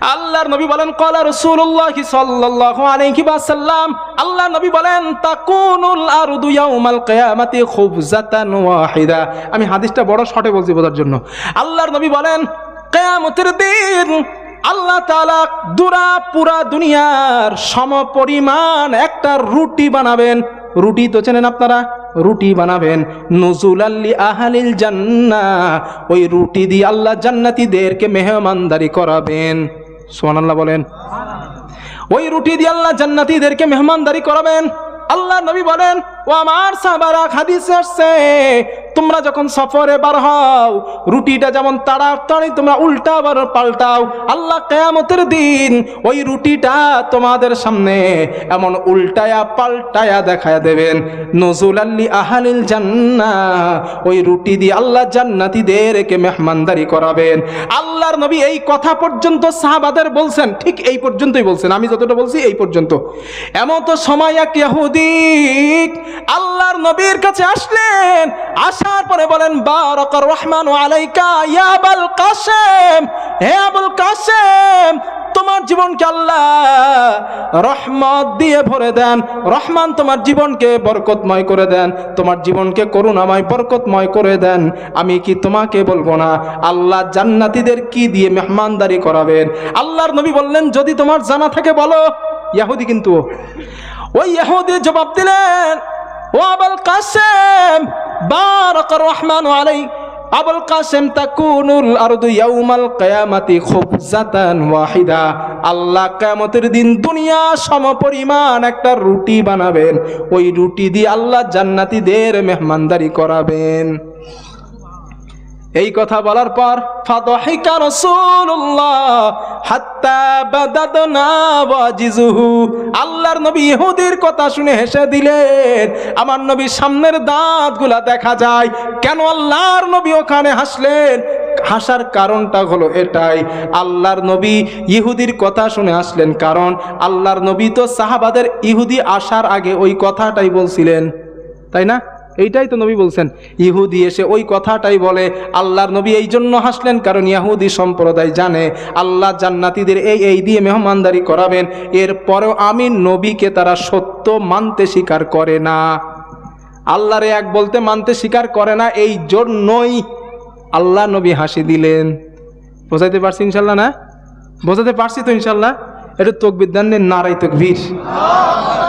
আল্লাহর নবী বলেন, কলা রাসূলুল্লাহ সাল্লাল্লাহু আলাইহি ওয়াসাল্লাম। আল্লাহ নবী বলেন, তাকুনুল আরদু ইয়াউমাল কিয়ামাতি খুবজাতান ওয়াহিদা। আমি হাদিসটা বড় শর্টে বলছি বোঝার জন্য। আল্লাহর নবী বলেন, কিয়ামতের দিন আল্লাহ তাআলা দুরা পুরা দুনিয়ার সমপরিমাণ একটা রুটি বানাবেন। রুটি তো চেনেন আপনারা? রুটি বানাবেন। নজুল আল্লি আহালিল জান্না ওই রুটি দিয়ে আল্লাহ জান্নাতীদেরকে মেহমানদারি করাবেন। সোহানাল্লাহ বলেন। ওই রুটি দিয়ে আল্লাহ জান্নাতিদেরকে মেহমানদারি করাবেন। আল্লাহ নবী বলেন ও আমার সাহাবারা হাদিসে আসছে তোমরা যখন সফরে বার হও, রুটিটা যেমন তাড়াতাড়ি তোমরা উল্টা বার পাল্টাও, আল্লাহ কেয়ামতের দিন ওই রুটিটা তোমাদের সামনে এমন উল্টায়া পাল্টায়া দেখায়া দেবেন। নজুল আল্লি আহালিল জান্না, ওই রুটি দিয়ে আল্লাহ জান্নাতীদেরকে মেহমানদারি করাবেন। আল্লাহর নবী এই কথা পর্যন্ত সাহাবাদের বলছেন, ঠিক এই পর্যন্তই বলছেন, আমি যতটা বলছি এই পর্যন্ত। এমন তো সময় এক আল্লাহর নবীর কাছে আসলেন আসার পরে বলেন, বারাকার রহমান আলাইকা কাসেম, হে আবুল কাসেম, তোমার জীবনকে আল্লাহ রহমত দিয়ে ভরে দেন। রহমান তোমার জীবনকে বরকতময় করে দেন, তোমার জীবনকে করুণাময় বরকতময় করে দেন। আমি কি তোমাকে বলব না? আল্লাহ জান্নাতিদের কি দিয়ে মেহমানদারি করাবেন? আল্লাহর নবী বললেন, যদি তোমার জানা থাকে বলো। ইয়াহুদি কিন্তু ওই ইয়াহুদি জবাব দিলেন, ও আবাল কাসেম বারাক রহমান আলাই আবুল কাসেম তাকুনুল আরদু ইয়াউমাল কিয়ামাতি খুবজাতান ওয়াহিদা। আল্লাহ কিয়ামতের দিন দুনিয়া সমপরিমাণ একটা রুটি বানাবেন। ওই রুটি দিয়ে আল্লাহ জান্নাতীদের মেহমানদারি করাবেন। এই কথা বলার পর আল্লাহর নবী ইহুদির কথা শুনে হেসে দিলেন, আমার নবী সামনের দাঁতগুলা দেখা যায়। কেন আল্লাহর নবী ওখানে হাসলেন? হাসার কারণটা হলো এটাই, আল্লাহর নবী ইহুদির কথা শুনে আসলেন কারণ আল্লাহর নবী তো সাহাবাদের ইহুদি আসার আগে ওই কথাটাই বলছিলেন। তাই না? এইটাই তো নবী বলছেন। ইহুদি এসে ওই কথাটাই বলে, আল্লাহর নবী এই জন্য হাসলেন কারণ ইহুদি সম্প্রদায় জানে, আল্লাহ জান্নাতীদের এই এই দিয়ে মেহমানদারি করাবেন, এরপরেও আমি নবীকে তারা সত্য মানতে স্বীকার করে না। আল্লাহরে এক বলতে মানতে স্বীকার করে না, এই জন্যই আল্লাহ নবী হাসি দিলেন। বোঝাইতে পারছি ইনশাল্লাহ না? বোঝাতে পারছি তো ইনশাল্লাহ? এটা তকবির দান নারাই তকবীর।